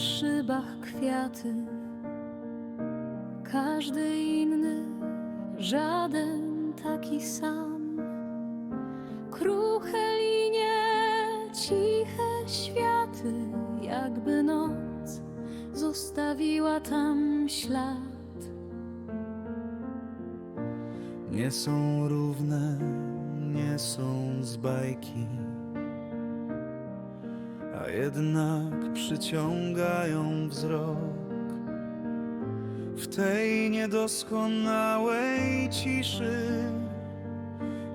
szybach kwiaty, każdy inny, żaden taki sam. Kruche linie, ciche światy, jakby noc zostawiła tam ślad. Nie są równe, nie są z bajki, a jednak przyciągają wzrok. W tej niedoskonałej ciszy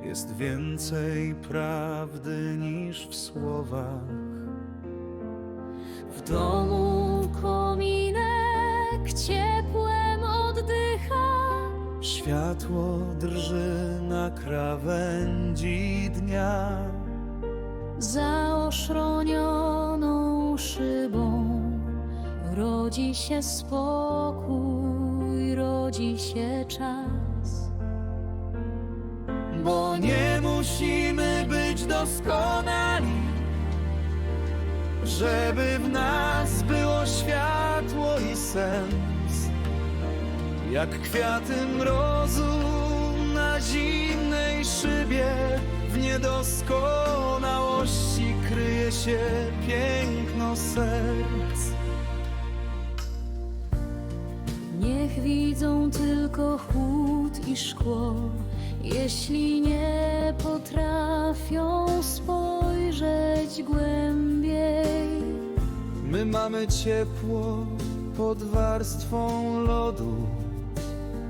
jest więcej prawdy niż w słowach. W domu kominek ciepłem oddycha. Światło drży na krawędzi dnia. Za oszronioną szybą rodzi się spokój, rodzi się czas. Bo nie musimy być doskonali, żeby w nas było światło i sens. Jak kwiaty mrozu na zimnej szybie, w niedoskonałości się piękno serc. Niech widzą tylko chłód i szkło, jeśli nie potrafią spojrzeć głębiej. My mamy ciepło pod warstwą lodu,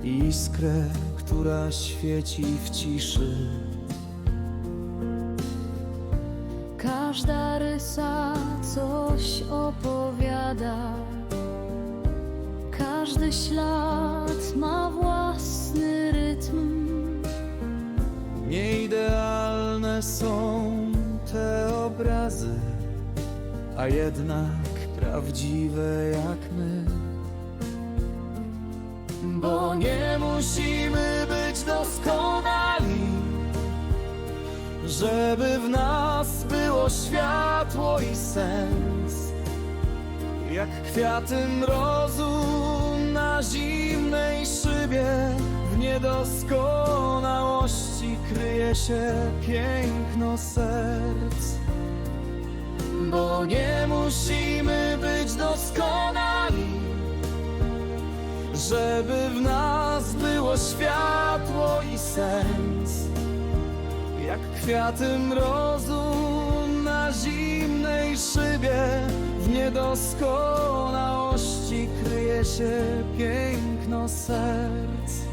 iskrę, która świeci w ciszy. Każda rysa coś opowiada. Każdy ślad ma własny rytm. Nieidealne są te obrazy, a jednak prawdziwe jak my. Bo nie musimy być doskonali, żeby w nas światło i sens. Jak kwiaty mrozu na zimnej szybie, w niedoskonałości kryje się piękno serc. Bo nie musimy być doskonali, żeby w nas było światło i sens. Jak kwiaty mrozu na zimnej szybie, w niedoskonałości kryje się piękno serc.